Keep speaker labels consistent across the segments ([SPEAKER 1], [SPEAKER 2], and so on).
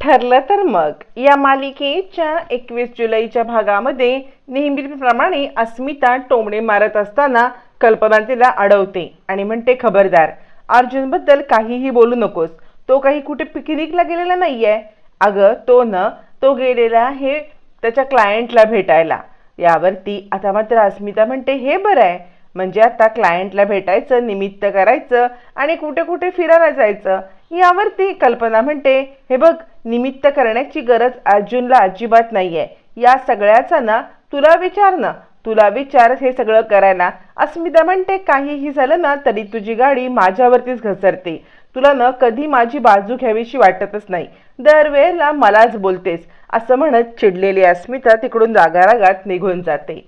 [SPEAKER 1] ठरलं तर मग. या मालिकेच्या एकवीस जुलैच्या भागामध्ये नेहमीप्रमाणे अस्मिता टोमणे मारत असताना कल्पना तिला अडवते आणि म्हणते खबरदार अर्जुनबद्दल काहीही बोलू नकोस. तो काही कुठे पिकनिकला गेलेला नाही आहे अगं तो न तो गेलेला आहे त्याच्या क्लायंटला भेटायला. यावरती आता मात्र अस्मिता म्हणते हे बरं आहे. म्हणजे आता क्लायंटला भेटायचं निमित्त करायचं आणि कुठे कुठे फिरायला जायचं. यावरती कल्पना म्हणते हे बघ निमित्त करण्याची गरज अर्जुनला अजिबात नाहीये. या सगळ्याचा ना तुला विचार ना. तुला विचार हे सगळं करायला. अस्मिता म्हणते काहीही झालं ना तरी तुझी गाडी माझ्यावरतीच घसरते. तुला न कधी माझी बाजू घ्यावीशी वाटतच नाही. दरवेळेला मलाच बोलतेस. असं म्हणत चिडलेली अस्मिता तिकडून रागारागात निघून जाते.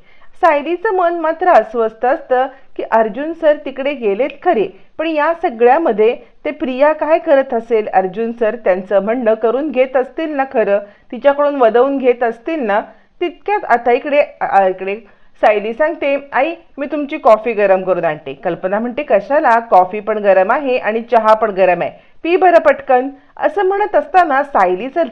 [SPEAKER 1] सायलीचं मन मात्र अस्वस्थ असतं की अर्जुन सर तिकडे गेलेत खरे. पण या सगळ्यामध्ये ते प्रिया काय करत असेल? अर्जुन सर त्यांचं म्हणणं करून घेत असतील ना खरं? तिच्याकडून वदवून घेत असतील ना? तितक्यात आता इकडे इकडे सायली सांगते आई मी तुमची कॉफी गरम करून आणते. कल्पना म्हणते कशाला? कॉफी पण गरम आहे आणि चहा पण गरम आहे. पी बरं पटकन. असं म्हणत असताना सायलीचं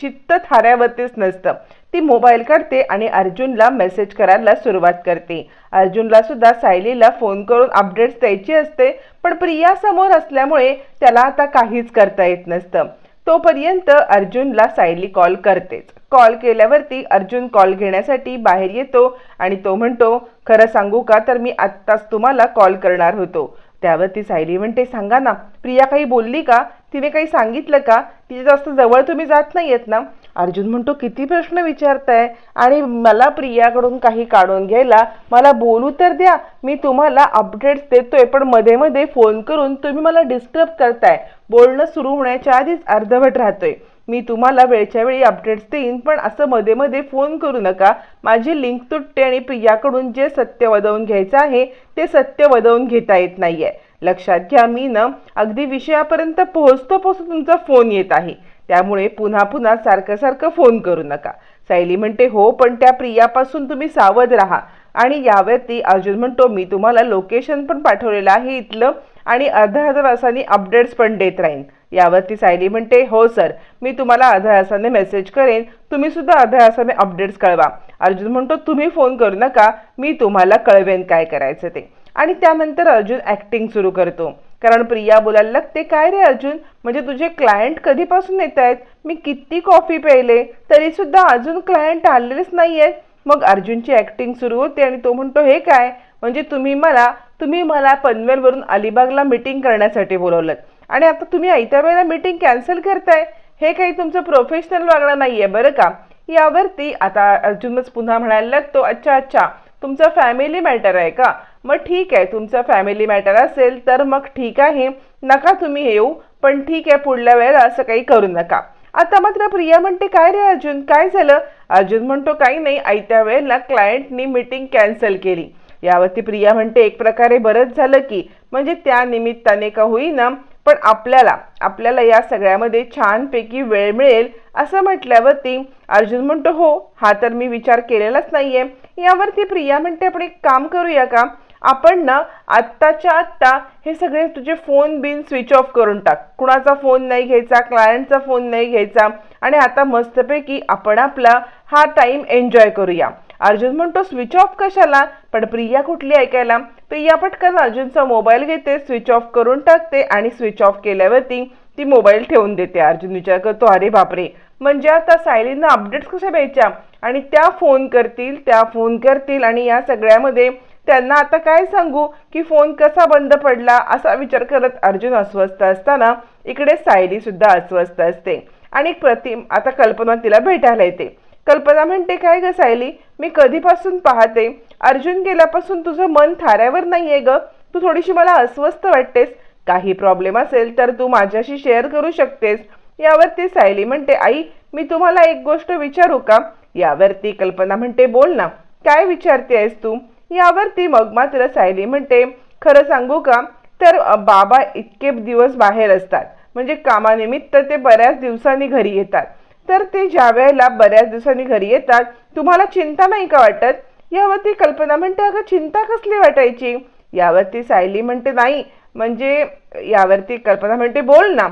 [SPEAKER 1] चित्त थाऱ्यावरतीच नसतं. ती मोबाईल काढते आणि अर्जुनला मेसेज करायला सुरुवात करते. अर्जुनला सुद्धा सायलीला फोन करून अपडेट्स द्यायची असते पण प्रिया समोर असल्यामुळे त्याला आता काहीच करता येत नसतं. तोपर्यंत अर्जुनला सायली कॉल करतेच. कॉल केल्यावरती अर्जुन कॉल घेण्यासाठी बाहेर येतो आणि तो म्हणतो खरं सांगू का तर मी आत्ताच तुम्हाला कॉल करणार होतो. त्यावरती सायली म्हणते सांगा ना प्रिया काही बोलली का? तिने काही सांगितलं का? तिच्या जास्त जवळ तुम्ही जात नाही आहेत ना? अर्जुन म्हणतो किती प्रश्न विचारताय आणि मला प्रियाकडून काही काढून घ्यायला मला बोलू तर द्या. मी तुम्हाला अपडेट्स देतोय पण मध्ये मध्ये फोन करून तुम्ही मला डिस्टर्ब करताय. बोलणं सुरू होण्याच्या आधीच अर्धवट राहतोय. मी तुम्हाला वेळच्या वेळी अपडेट्स देईन पण असं मध्ये मध्ये फोन करू नका. माझी लिंक तुटते आणि प्रियाकडून जे सत्य वदवून घ्यायचं आहे ते सत्य वदवून घेता येत नाहीये. लक्षात घ्या मी ना अगदी विषयापर्यंत पोहोचतो पोहोचतो तुमचा फोन येत आहे. त्यामुळे पुन्हा पुन्हा सारखं सारखं फोन करू नका. सायली म्हणते हो पण त्या प्रियापासून तुम्ही सावध राहा. आणि यावरती अर्जुन म्हणतो मी तुम्हाला लोकेशन पण पाठवलेलं आहे इथलं आणि अर्ध्या अर्ध्या तासाने अपडेट्स पण देत राहीन. यावरती सायली म्हणते हो सर मी तुम्हाला अर्ध्या तासाने मेसेज करेन. तुम्ही सुद्धा अर्ध्या तासाने अपडेट्स कळवा. अर्जुन म्हणतो तुम्ही फोन करू नका. मी तुम्हाला कळवेन काय करायचं ते. आणि त्यानंतर अर्जुन ॲक्टिंग सुरू करतो. कारण प्रिया बोलायला लागते काय रे अर्जुन? म्हणजे तुझे क्लायंट कधीपासून येत आहेत? मी किती कॉफी प्यायले? तरी सुद्धा अजून क्लायंट आलेलेच नाही आहेत मग अर्जुनची ॲक्टिंग सुरू होते आणि तो म्हणतो हे काय? म्हणजे तुम्ही मला तुम्ही मला पनवेलवरून अलिबागला मीटिंग करण्यासाठी बोलवलं आणि आता तुम्ही आयत्या वेळेला मीटिंग कॅन्सल करताय. हे काही तुमचं प्रोफेशनल वागणं नाही आहे बरं का? यावरती आता अर्जुनच पुन्हा म्हणायला लागतो अच्छा अच्छा तुमचं फॅमिली मॅटर आहे का? मग ठीक आहे तुमचं फॅमिली मॅटर असेल तर मग ठीक आहे. नका तुम्ही येऊ पण ठीक आहे पुढल्या वेळेला असं काही करू नका. आता मात्र प्रिया म्हणते काय रे अर्जुन काय झालं? अर्जुन म्हणतो काही नाही आयत्या वेळेला क्लायंटनी मीटिंग कॅन्सल केली. यावरती प्रिया म्हणते एक प्रकारे बरंच झालं की म्हणजे त्या निमित्ताने का होईना पण आपल्याला आपल्याला या सगळ्यामध्ये छानपैकी वेळ मिळेल. असं म्हटल्यावरती अर्जुन म्हणतो हो हा तर मी विचार केलेलाच नाहीये. यावरती प्रिया म्हणते आपण एक काम करूया का? आपण ना आत्ताच्या आत्ता हे सगळे तुझे फोन बिन स्विच ऑफ करून टाक. कुणाचा फोन नाही घ्यायचा क्लायंटचा फोन नाही घ्यायचा आणि आता मस्तपैकी आपण आपला हा टाइम एन्जॉय करूया. अर्जुन म्हणतो स्विच ऑफ कशाला? पण प्रिया कुठली ऐकायला? प्रिया पटकन अर्जुनचा मोबाईल घेते स्विच ऑफ करून टाकते आणि स्विच ऑफ केल्यावरती ती मोबाईल ठेवून देते. अर्जुन विचार करतो अरे बापरे! म्हणजे आता सायलींना अपडेट्स कशा द्यायच्या? आणि त्या फोन करतील त्या फोन करतील आणि या सगळ्यामध्ये त्यांना आता काय सांगू? की फोन कसा बंद पडला असा विचार करत अर्जुन अस्वस्थ असताना इकडे सायली सुद्धा अस्वस्थ असते. आणि प्रतिम आता कल्पना तिला भेटायला येते. कल्पना म्हणते काय ग सायली? मी कधीपासून पाहते? अर्जुन गेल्यापासून तुझं मन थाऱ्यावर आहे ग? तू थोडीशी मला अस्वस्थ वाटतेस. काही प्रॉब्लेम असेल तर तू माझ्याशी शेअर करू शकतेस. यावरती सायली म्हणते आई मी तुम्हाला एक गोष्ट विचारू का? यावरती कल्पना म्हणते बोल ना. काय विचारते आहेस तू? यावरती मग मात्र सायली म्हणते खरं सांगू का? तर बाबा इतके दिवस बाहेर असतात. म्हणजे कामानिमित्त ते बऱ्याच दिवसांनी घरी येतात. तर ते ज्या वेळेला बऱ्याच दिवसांनी घरी येतात तुम्हाला चिंता नाही का वाटत? यावरती कल्पना म्हणते अगं चिंता कसली वाटायची? यावरती सायली म्हणते नाही. म्हणजे यावरती कल्पना म्हणते बोल ना.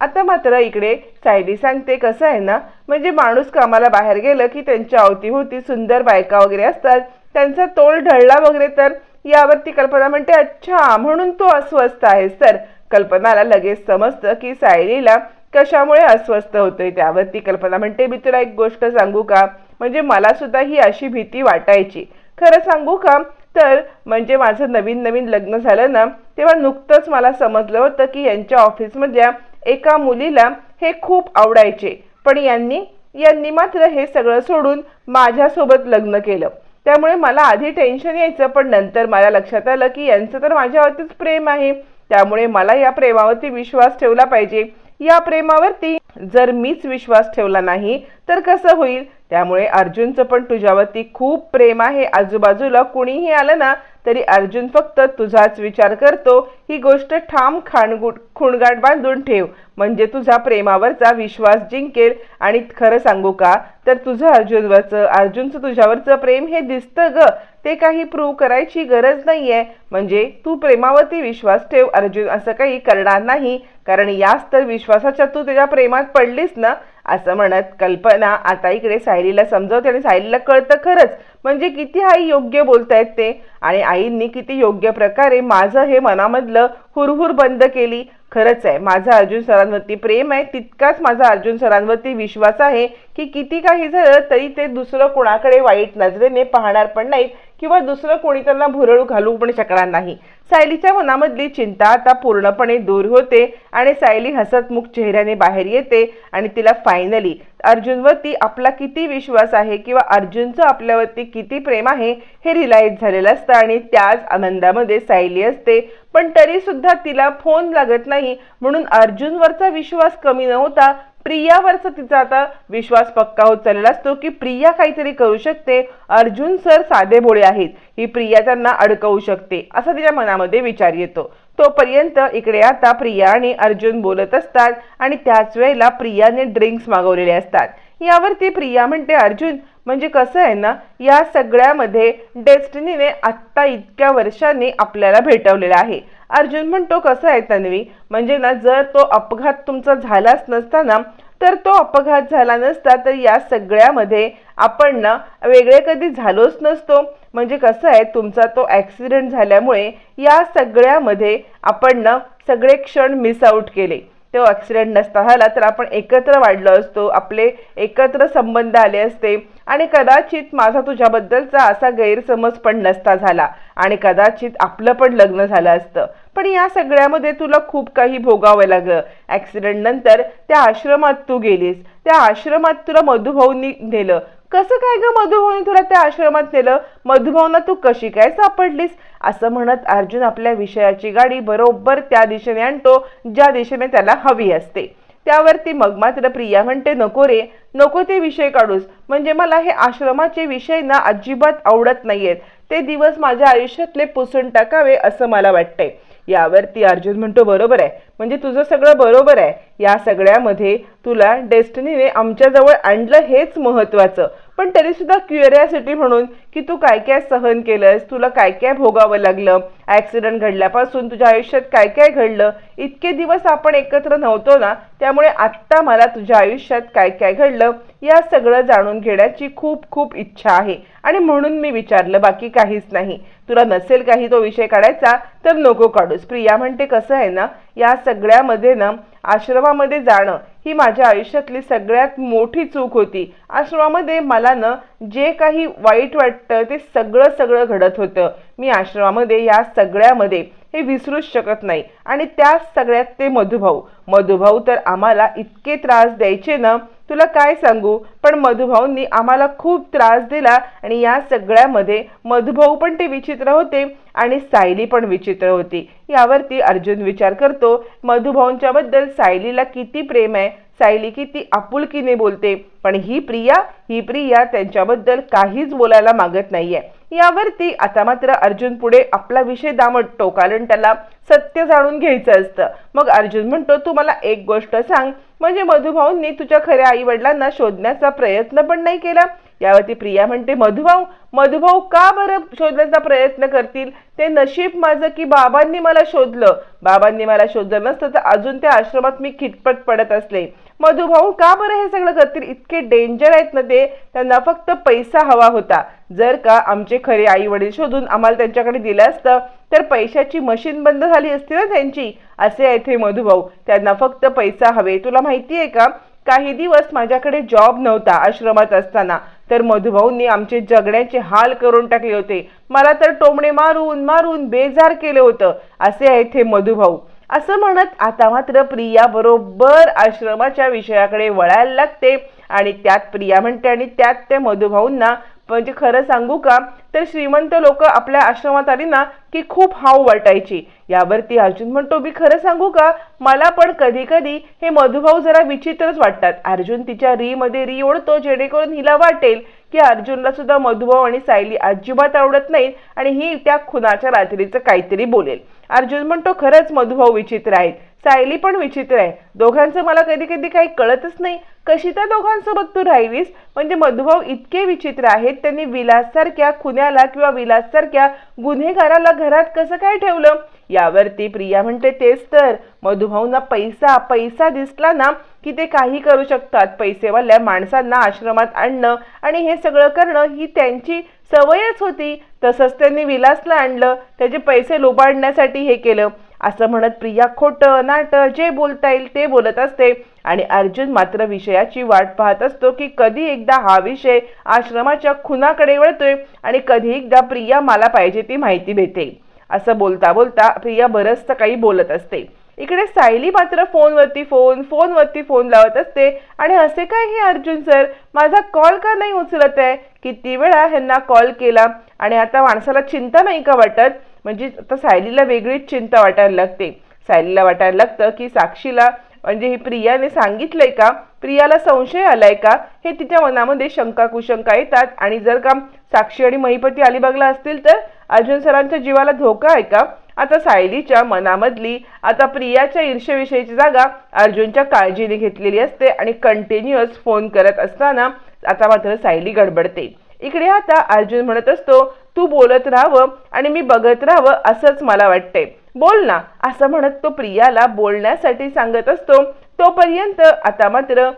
[SPEAKER 1] आता मात्र इकडे सायली सांगते कसं आहे ना? म्हणजे माणूस कामाला बाहेर गेलं की त्यांच्या अवतीभोवती सुंदर बायका वगैरे असतात. त्यांचा तोल ढळला वगैरे तर यावरती कल्पना म्हणते अच्छा म्हणून तो अस्वस्थ आहे तर कल्पनाला लगेच समजतं की सायलीला कशामुळे अस्वस्थ होतोय त्यावरती कल्पना म्हणते मी तुला एक गोष्ट सांगू का? म्हणजे मला सुद्धा ही अशी भीती वाटायची. खरं सांगू का? तर म्हणजे माझं नवीन नवीन लग्न झालं ना तेव्हा नुकतंच मला समजलं होतं की यांच्या ऑफिसमधल्या एका मुलीला हे खूप आवडायचे. पण यांनी यांनी मात्र हे सगळं सोडून माझ्यासोबत लग्न केलं. त्यामुळे मला आधी टेन्शन यायचं पण नंतर मला लक्षात आलं की यांचं तर माझ्यावरतीच प्रेम आहे. त्यामुळे मला या प्रेमावरती विश्वास ठेवला पाहिजे. या प्रेमावरती जर मीच विश्वास ठेवला नाही तर कसं होईल? त्यामुळे अर्जुनचं पण तुझ्यावरती खूप प्रेम आहे. आजूबाजूला कुणीही आलं ना तरी अर्जुन फक्त तुझाच विचार करतो. ही गोष्ट ठाम खाणगुट खुणगाट बांधून ठेव. म्हणजे तुझा प्रेमावरचा विश्वास जिंकेल. आणि खरं सांगू का? तर तुझं अर्जुनवरचं अर्जुनचं तुझ्यावरचं प्रेम हे दिसतं ग. ते काही प्रूव्ह करायची गरज नाहीये. म्हणजे तू प्रेमावरती विश्वास ठेव. अर्जुन असं काही करणार नाही. कारण याच तर विश्वासाच्या तू त्याच्या प्रेमात पडलीस ना असं म्हणत कल्पना आता इकडे सायलीला समजवते आणि सायलीला कळतं खरंच. म्हणजे किती आई योग्य बोलतायत ते? आणि आईंनी किती योग्य प्रकारे माझं हे मनामधलं हुरहुर बंद केली? खरंच आहे. माझं अर्जुन सरांवरती प्रेम आहे. तितकाच माझा अर्जुन सरांवरती विश्वास आहे की किती काही झालं तरी ते दुसरं कोणाकडे वाईट नजरेने पाहणार पण नाहीत किंवा दुसरं कोणी त्यांना भुरळ घालू पण शकणार नाही. सायलीच्या मनामधली चिंता आता पूर्णपणे दूर होते आणि सायली हसतमुख चेहऱ्याने बाहेर येते आणि तिला फायनली अर्जुनवरती आपला किती विश्वास आहे किंवा अर्जुनचं आपल्यावरती किती प्रेम आहे हे रिलाईज झालेलं असतं आणि त्याच आनंदामध्ये सायली असते. पण तरीसुद्धा तिला फोन लागत नाही. म्हणून अर्जुनवरचा विश्वास कमी नव्हता. प्रियावरचा तिचा आता विश्वास पक्का होत चाललेला असतो की प्रिया काहीतरी करू शकते. अर्जुन सर साधे भोळे आहेत. ही प्रिया त्यांना अडकवू शकते असा तिच्या मनामध्ये विचार येतो. तोपर्यंत इकडे आता प्रिया आणि अर्जुन बोलत असतात आणि त्याच वेळेला प्रियाने ड्रिंक्स मागवलेले असतात. यावरती प्रिया म्हणते अर्जुन म्हणजे कसं आहे ना या सगळ्यामध्ये डेस्टिनीने आत्ता इतक्या वर्षांनी आपल्याला भेटवलेलं आहे. अर्जुन म्हणतो कसं आहे तन्वी? म्हणजे ना जर तो अपघात तुमचा झालाच नसता ना तर तो अपघात झाला नसता तर या सगळ्यामध्ये आपण ना वेगळे कधी झालोच नसतो. म्हणजे कसं आहे तुमचा तो ॲक्सिडेंट झाल्यामुळे या सगळ्यामध्ये आपण ना सगळे क्षण मिस आऊट केले. तो ॲक्सिडेंट नसता झाला तर आपण एकत्र वाढलो असतो आपले एकत्र संबंध आले असते. आणि कदाचित माझा तुझ्याबद्दलचा असा गैरसमज पण नसता झाला. आणि कदाचित आपलं पण लग्न झालं असतं. पण या सगळ्यामध्ये तुला खूप काही भोगावं लागलं. ॲक्सिडेंट नंतर त्या आश्रमात तू गेलीस. त्या आश्रमात तुला मधुभाऊंनी नेलं. कसं काय ग मधुभाऊनी तुला त्या आश्रमात नेलं? मधुभावना तू कशी काय सापडलीस? असं म्हणत अर्जुन आपल्या विषयाची गाडी बरोबर त्या दिशेने आणतो ज्या दिशेने त्याला हवी असते. त्यावरती मग मात्र प्रिया म्हणते नको रे नको ते विषय काढूस. म्हणजे मला हे आश्रमाचे विषय ना अजिबात आवडत नाहीयेत. ते दिवस माझ्या आयुष्यातले पुसून टाकावे असं मला वाटतंय. यावरती अर्जुन म्हणतो बरोबर आहे. म्हणजे तुझं सगळं बरोबर आहे. या सगळ्यामध्ये तुला डेस्टिनीने आमच्याजवळ आणलं हेच महत्त्वाचं. पण तरी सुद्धा क्युरियासिटी म्हणून की तू काय काय सहन केलंस तुला काय काय भोगावं लागलं ॲक्सिडेंट घडल्यापासून तुझ्या आयुष्यात काय काय घडलं इतके दिवस आपण एकत्र नव्हतो ना त्यामुळे आत्ता मला तुझ्या आयुष्यात काय काय घडलं या सगळं जाणून घेण्याची खूप खूप इच्छा आहे. आणि म्हणून मी विचारलं बाकी काहीच नाही. तुला नसेल काही तो विषय काढायचा तर नको काढूस. प्रिया म्हणते कसं आहे ना या सगळ्यामध्ये ना आश्रमामध्ये जाणं ही माझ्या आयुष्यातली सगळ्यात मोठी चूक होती. आश्रमामध्ये मला ना जे काही वाईट वाटतं ते सगळं सगळं घडत होतं. मी आश्रमामध्ये या सगळ्यामध्ये हे विसरूच शकत नाही. आणि त्या सगळ्यात ते मधुभाऊ. मधुभाऊ तर आम्हाला इतके त्रास द्यायचे ना तुला काय सांगू? पण मधुभाऊंनी आम्हाला खूप त्रास दिला आणि या सगळ्यामध्ये मधुभाऊ पण ते विचित्र होते आणि सायली पण विचित्र होती. यावरती अर्जुन विचार करतो मधुभाऊंच्या बद्दल सायलीला किती प्रेम आहे? सायली किती आपुलकीने बोलते. पण ही प्रिया ही प्रिया त्यांच्याबद्दल काहीच बोलायला मागत नाहीये. यावरती आता मात्र अर्जुन पुढे आपला विषय दामटतो कारण त्याला सत्य जाणून घ्यायचं असतं. मग अर्जुन म्हणतो तू मला एक गोष्ट सांग. म्हणजे मधुभाऊंनी तुझ्या खऱ्या आई वडिलांना शोधण्याचा प्रयत्न पण नाही केला. यावरती प्रिया म्हणते मधुभाऊ मधुभाऊ का बरं शोधण्याचा प्रयत्न करतील? ते नशीब माझं की बाबांनी मला शोधलं? बाबांनी मला शोधलं नसतं तर अजून त्या आश्रमात मी खिटपट पडत असले. मधुभाऊ का बरं हे सगळं करतील? इतके डेंजर आहेत ना ते. त्यांना फक्त पैसा हवा होता. जर का आमचे खरे आई वडील शोधून आम्हाला त्यांच्याकडे दिलं असतं तर पैशाची मशीन बंद झाली असती ना त्यांची? असे आहेत हे मधुभाऊ त्यांना फक्त पैसा हवे. तुला माहिती आहे का? काही दिवस माझ्याकडे जॉब नव्हता आश्रमात असताना. तर मधुभाऊंनी आमचे जगण्याचे हाल करून टाकले होते. मला तर टोमणे मारून मारून बेजार केलं होतं. असे आहेत हे मधुभाऊ असं म्हणत आता मात्र प्रिया बरोबर आश्रमाच्या विषयाकडे वळायला लागते. आणि त्यात प्रिया म्हणते आणि त्यात त्या मधुभाऊंना म्हणजे खरं सांगू का तर श्रीमंत लोक आपल्या आश्रमात आली ना की खूप हाव वाटायची. यावरती अर्जुन म्हणतो मी खरं सांगू का? मला पण कधी कधी हे मधुभाऊ जरा विचित्रच वाटतात. अर्जुन तिच्या री मध्ये री ओढतो जेणेकरून हिला वाटेल की अर्जुनला सुद्धा मधुभाऊ आणि सायली अजिबात आवडत नाहीत आणि ही त्या खुनाच्या रात्रीचं काहीतरी बोलेल. अर्जुन म्हणतो खरंच मधुभाऊ विचित्र आहेत. सायली पण विचित्र आहे. दोघांचं मला कधी कधी काही कळतच नाही. कशी त्या दोघांसोबत तू राहिलीस? म्हणजे मधुभाऊ इतके विचित्र आहेत त्यांनी विलाससारख्या खुन्याला किंवा विलाससारख्या गुन्हेगाराला घरात कसं काय ठेवलं? यावरती प्रिया म्हणते तेच तर. मधुभाऊंना पैसा पैसा दिसला ना की ते काही करू शकतात. पैसेवाल्या माणसांना आश्रमात आणणं आणि हे सगळं करणं ही त्यांची सवयच होती. तसंच त्यांनी विलासला आणलं. त्याचे पैसे लुबाडण्यासाठी हे केलं. असं म्हणत प्रिया खोटं नाटं जे बोलता येईल ते बोलत असते. आणि अर्जुन मात्र विषयाची वाट पाहत असतो की कधी एकदा हा विषय आश्रमाच्या खुनाकडे वळतोय आणि कधी एकदा प्रिया मला पाहिजे ती माहिती भेटेल. असं बोलता बोलता प्रिया बरंचसं काही बोलत असते. इकडे सायली मात्र फोनवरती फोन फोनवरती फोन लावत असते. आणि असे काय हे अर्जुन सर माझा कॉल का नाही उचलत आहे? किती वेळा ह्यांना कॉल केला. आणि आता माणसाला चिंता नाही का वाटत? म्हणजे आता सायलीला वेगळीच चिंता वाटायला लागते. सायलीला वाटायला लागतं की साक्षीला म्हणजे ही प्रियाने सांगितलंय का? प्रियाला संशय आलाय का? हे तिच्या मनामध्ये शंका कुशंका येतात. आणि जर का साक्षी आणि महिपती अलिबागला असतील तर अर्जुन सरांच्या जीवाला धोका आहे का? आता सायलीच्या मनामधली आता प्रियाच्या ईर्षेविषयीची जागा अर्जुनच्या काळजीने घेतलेली असते आणि कंटिन्युअस फोन करत असताना आता मात्र सायली गडबडते. इकडे आता अर्जुन म्हणत असतो तू बोलत राहावं आणि मी बघत राहावं असंच मला वाटतंय बोल ना. असं म्हणत तो प्रियाला बोलण्यासाठी सांगत असतो. तोपर्यंत आता मात्र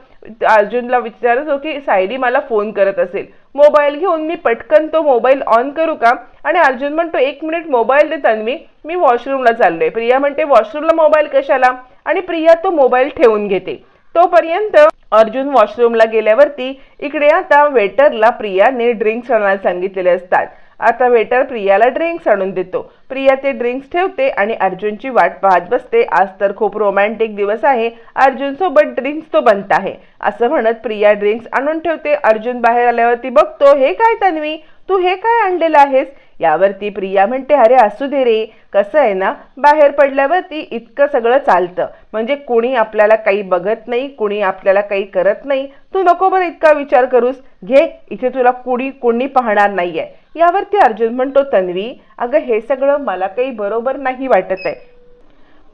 [SPEAKER 1] अर्जुनला विचारतो की सायली मला फोन करत असेल. मोबाईल घेऊन मी पटकन तो मोबाईल ऑन करू का? आणि अर्जुन म्हणतो एक मिनिट मोबाईल दे तन्वी मी वॉशरूमला चाललोय. प्रिया म्हणते वॉशरूमला मोबाईल कशाला? आणि प्रिया तो मोबाईल ठेवून घेते. तोपर्यंत अर्जुन वॉशरूमला गेल्यावरती इकडे आता वेटरला प्रियाने ड्रिंक्स आणायला सांगितलेले असतात. आता वेटर प्रियाला ड्रिंक्स आणून देतो. प्रिया ते ड्रिंक्स ठेवते आणि अर्जुनची वाट पाहत बसते. आज तर खूप रोमॅन्टिक दिवस आहे. अर्जुन सोबत ड्रिंक्स तो बनत आहे. असं म्हणत प्रिया ड्रिंक्स आणून ठेवते. अर्जुन बाहेर आल्यावरती बघतो हे काय तन्वी? तू हे काय आणलेलं आहेस? यावरती प्रिया म्हणते अरे असू दे रे. कसं आहे ना बाहेर पडल्यावरती इतकं सगळं चालतं. म्हणजे कुणी आपल्याला काही बघत नाही कुणी आपल्याला काही करत नाही. तू नको बरं इतका विचार करूस. घे इथे तुला कुणी कुणी पाहणार नाही आहे यावरती अर्जुन म्हणतो तन्वी अगं हे सगळं मला काही बरोबर नाही वाटत आहे.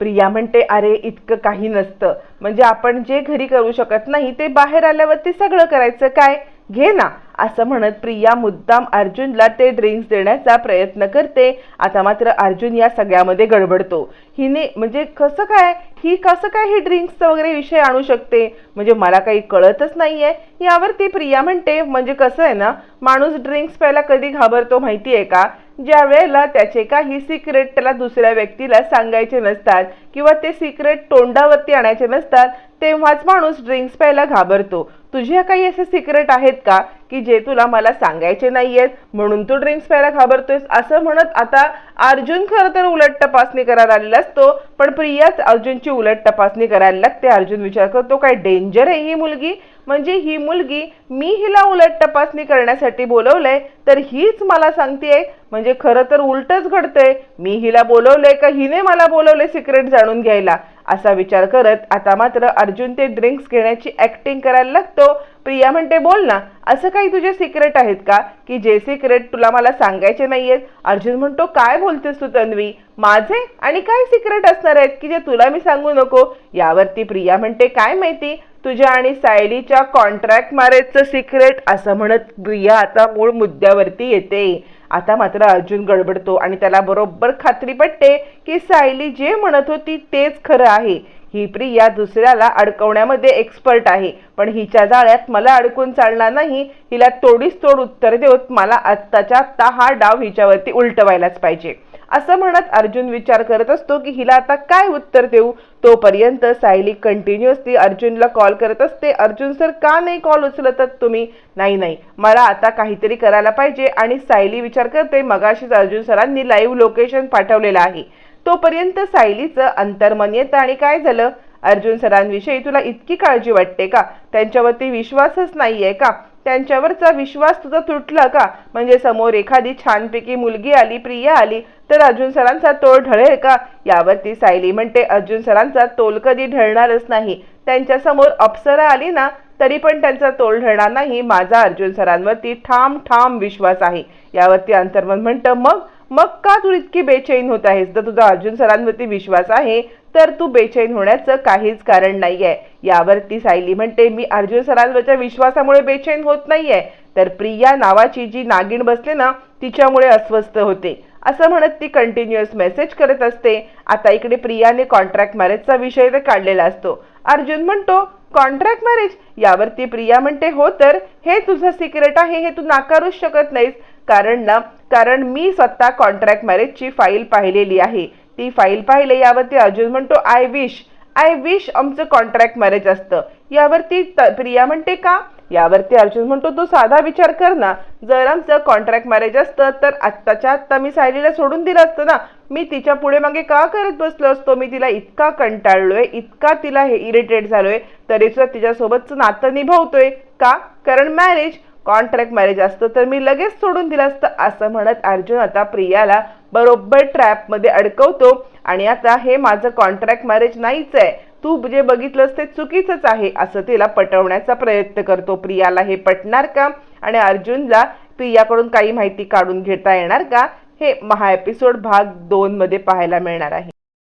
[SPEAKER 1] प्रिया म्हणते अरे इतकं काही नसतं. म्हणजे आपण जे घरी करू शकत नाही ते बाहेर आल्यावरती सगळं करायचं काय? घे ना. असं म्हणत प्रिया मुद्दाम अर्जुनला ते ड्रिंक्स देण्याचा प्रयत्न करते. आता मात्र अर्जुन या सगळ्यामध्ये गडबडतो. हिने म्हणजे कसं काय? ही कसं काय ही ड्रिंक्सचा वगैरे विषय आणू शकते? म्हणजे मला काही कळतच नाही आहे यावरती प्रिया म्हणते म्हणजे कसं आहे ना माणूस ड्रिंक्स प्यायला कधी घाबरतो माहिती आहे का? ज्या वेळेला त्याचे काही सिक्रेट त्याला दुसऱ्या व्यक्तीला सांगायचे नसतात किंवा ते सिक्रेट तोंडावरती आणायचे नसतात तेव्हाच माणूस ड्रिंक्स प्यायला घाबरतो. तुझ्या काही असे सिक्रेट आहेत का? की जे तुला मला सांगायचे नाही आहेत म्हणून तू ड्रिंक्स प्यायला घाबरतोयस. असं म्हणत आता अर्जुन खरं तर उलट तपासणी करायला आलेला असतो पण प्रियाच अर्जुनची उलट तपासणी करायला लागते. अर्जुन विचार करतो काय डेंजर आहे ही मुलगी? म्हणजे ही मुलगी मी हिला उलट तपासणी करण्यासाठी बोलवलंय तर हीच मला सांगतेय? म्हणजे खरं तर उलटच घडतंय. मी हिला बोलवलंय का हिने मला बोलवले सिक्रेट जाणून घ्यायला? असा विचार करत आता मात्र अर्जुन ते ड्रिंक्स घेण्याची ऍक्टिंग करायला लागतो. प्रिया म्हणते बोल ना असं काही तुझे सिक्रेट आहेत का? की जे सिक्रेट तुला मला सांगायचे नाहीयेत? अर्जुन म्हणतो काय बोलतेस तू तन्वी? माझे? आणि काय सिक्रेट असणार आहेत की जे तुला मी सांगू नको? यावरती प्रिया म्हणते काय माहिती? तुझ्या आणि सायलीच्या कॉन्ट्रॅक्ट मॅरेजचं सिक्रेट असं म्हणत प्रिया आता मूळ मुद्द्यावरती येते. आता मात्र अर्जुन गडबडतो आणि त्याला बरोबर खात्री पटते की सायली जे म्हणत होती तेच खरं आहे. ही प्रिया दुसऱ्याला अडकवण्यामध्ये एक्सपर्ट आहे. पण हिच्या जाळ्यात मला अडकून चालणार नाही हिला तोडीस तोड उत्तर देऊत मला आत्ताच्या आत्ता हा डाव हिच्यावरती उलटवायलाच पाहिजे. असं म्हणत अर्जुन विचार करत असतो की हिला आता काय उत्तर देऊ? तोपर्यंत सायली कंटिन्युअसली अर्जुनला कॉल करत असते अर्जुन सर का नाही कॉल उचलतात तुम्ही? नाही नाही मला आता काहीतरी करायला पाहिजे. आणि सायली विचार करते मगाशीच अर्जुन सरांनी लाईव्ह लोकेशन पाठवलेलं आहे. तोपर्यंत सायलीचं अंतर्मन येतं. आणि काय झालं? अर्जुन सरांविषयी तुला इतकी काळजी वाटते का? त्यांच्यावरती विश्वासच नाहीये का? त्यांच्यावरचा विश्वास तुझा तुटला का? म्हणजे समोर एखादी छानपैकी मुलगी आली प्रिया आली तर अर्जुन सरांचा तोल ढळेल का? यावरती सायली म्हणते अर्जुन सरांचा तोल कधी ढळणारच नाही. त्यांच्यासमोर अप्सरा आली ना तरी पण त्यांचा तोल ढळणार नाही. माझा अर्जुन सरांवरती ठाम ठाम विश्वास आहे. यावरती अंतर्मन म्हणतं मग मग का तू इतकी बेचैन होत आहेस? जर तुझा अर्जुन सरांवरती विश्वास आहे. तर तू बेचैन होण्याचं काहीच कारण नाही आहे यावरती सायली म्हणते मी अर्जुन सरांवरच्या विश्वासामुळे बेचैन होत नाहीये. तर प्रिया नावाची जी नागिण बसले ना तिच्यामुळे अस्वस्थ होते. असं म्हणत ती कंटिन्युअस मेसेज करत असते. आता इकडे प्रियाने कॉन्ट्रॅक्ट मॅरेजचा विषय तर काढलेला असतो. अर्जुन म्हणतो कॉन्ट्रॅक्ट मॅरेज यावरती प्रिया म्हणते हो तर. हे तुझं सिक्रेट आहे. हे तू नाकारूच शकत नाहीस. कारण ना कारण मी स्वतः कॉन्ट्रॅक्ट मॅरेजची फाईल पाहिलेली आहे. ती फाईल पाहिले यावरती अर्जुन म्हणतो आय विश आय विश आमचं कॉन्ट्रॅक्ट मॅरेज असतं. यावरती त- प्रिया म्हणते का? यावरती अर्जुन म्हणतो तू साधा विचार कर ना. जर आमचं कॉन्ट्रॅक्ट मॅरेज असतं तर आत्ताच्या आत्ता मी सायलीला सोडून दिलं असतं ना. मी तिच्या पुढे मागे का करत बसलो असतो? मी तिला इतका कंटाळलोय इतका तिला हे इरिटेट झालोय तरी सुद्धा तिच्यासोबतचं नातं निभावतोय. का? कारण मॅरेज कॉन्ट्रॅक्ट मॅरेज असतं तर मी लगेच सोडून दिलं असतं असं म्हणत अर्जुन आता प्रियाला बरोबर ट्रॅपमध्ये अडकवतो. आणि आता हे माझं कॉन्ट्रॅक्ट मॅरेज नाहीच आहे. तू जे बघितलंस ते चुकीचंच आहे असं तिला पटवण्याचा प्रयत्न करतो. प्रियाला हे पटणार का? आणि अर्जुनला प्रियाकडून काही माहिती काढून घेता येणार का? हे महा एपिसोड भाग दोन मध्ये पाहायला मिळणार आहे.